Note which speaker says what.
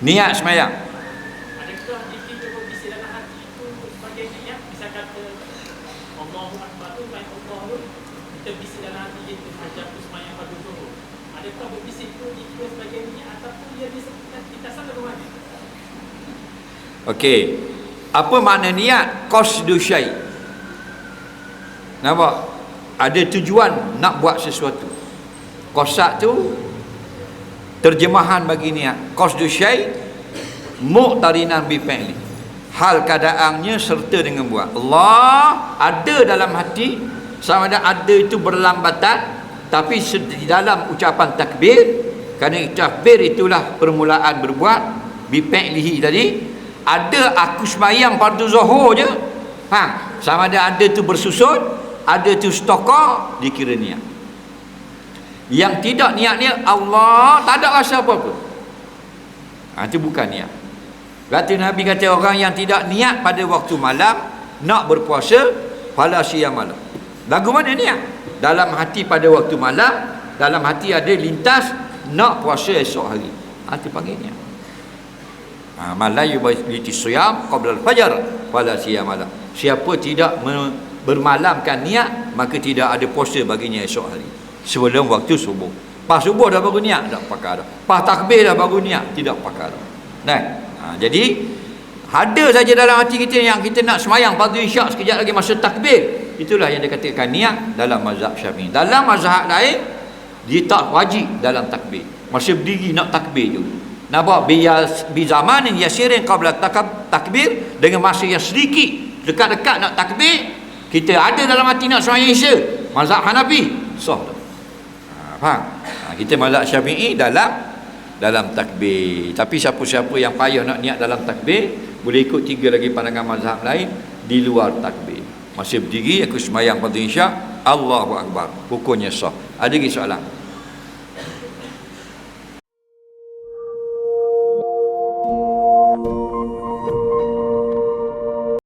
Speaker 1: niat
Speaker 2: semayang.
Speaker 1: Adakah zikir yang berbisi dalam hati itu sebagai niat Bisa kata Allahu Akbar tu main Allah tu Kita bisi dalam hati kita Hajar tu semayang pada zuhur Adakah berbisi itu zikir sebagai niat Ataupun dia bisa kita, kita salah ke mana
Speaker 2: Okey. Apa makna niat? Qasdu syai. Nampak? Ada tujuan nak buat sesuatu. Qasad tu terjemahan bagi niat. Qasdu syai muqtarinan bi fi'li. Hal keadaannya serta dengan buat. Allah ada dalam hati sama ada ada itu berlambatan tapi di dalam ucapan takbir kerana takbir itulah permulaan berbuat bi fi'lihi tadi ada aku semayang fardu zuhur je ha sama ada ada tu bersusun ada tu stokor dikira niat yang tidak niat niat Allah tak ada rasa apa-apa ha, itu bukan niat Berarti Nabi kata orang yang tidak niat pada waktu malam nak berpuasa pada siang malam. Lagu mana niat? Dalam hati pada waktu malam, dalam hati ada lintas nak puasa esok hari. Ha, itu panggil niat. Ha, malayu baiti siyam qabla al-fajr pada siang malam. Siapa tidak bermalamkan niat, maka tidak ada puasa baginya esok hari. Sebelum waktu subuh. Pas subuh dah baru niat, tak pakar dah. Pas takbir dah baru niat, tidak pakar dah. Nah, ha, jadi ada saja dalam hati kita yang kita nak semayang fardu isyak sekejap lagi masa takbir. Itulah yang dikatakan niat dalam mazhab Syafi'i. Dalam mazhab lain dia tak wajib dalam takbir. Masa berdiri nak takbir je. Nampak biya bi zamanin yasirin qabla takab, takbir dengan masa yang sedikit dekat-dekat nak takbir kita ada dalam hati nak semayang isya. Mazhab Hanafi sah faham? Ha, kita mazhab syafi'i dalam dalam takbir. Tapi siapa-siapa yang payah nak niat dalam takbir boleh ikut tiga lagi pandangan mazhab lain di luar takbir. Masih berdiri aku semayang pada insya Allahu Akbar. Hukumnya sah. Ada lagi soalan? thank you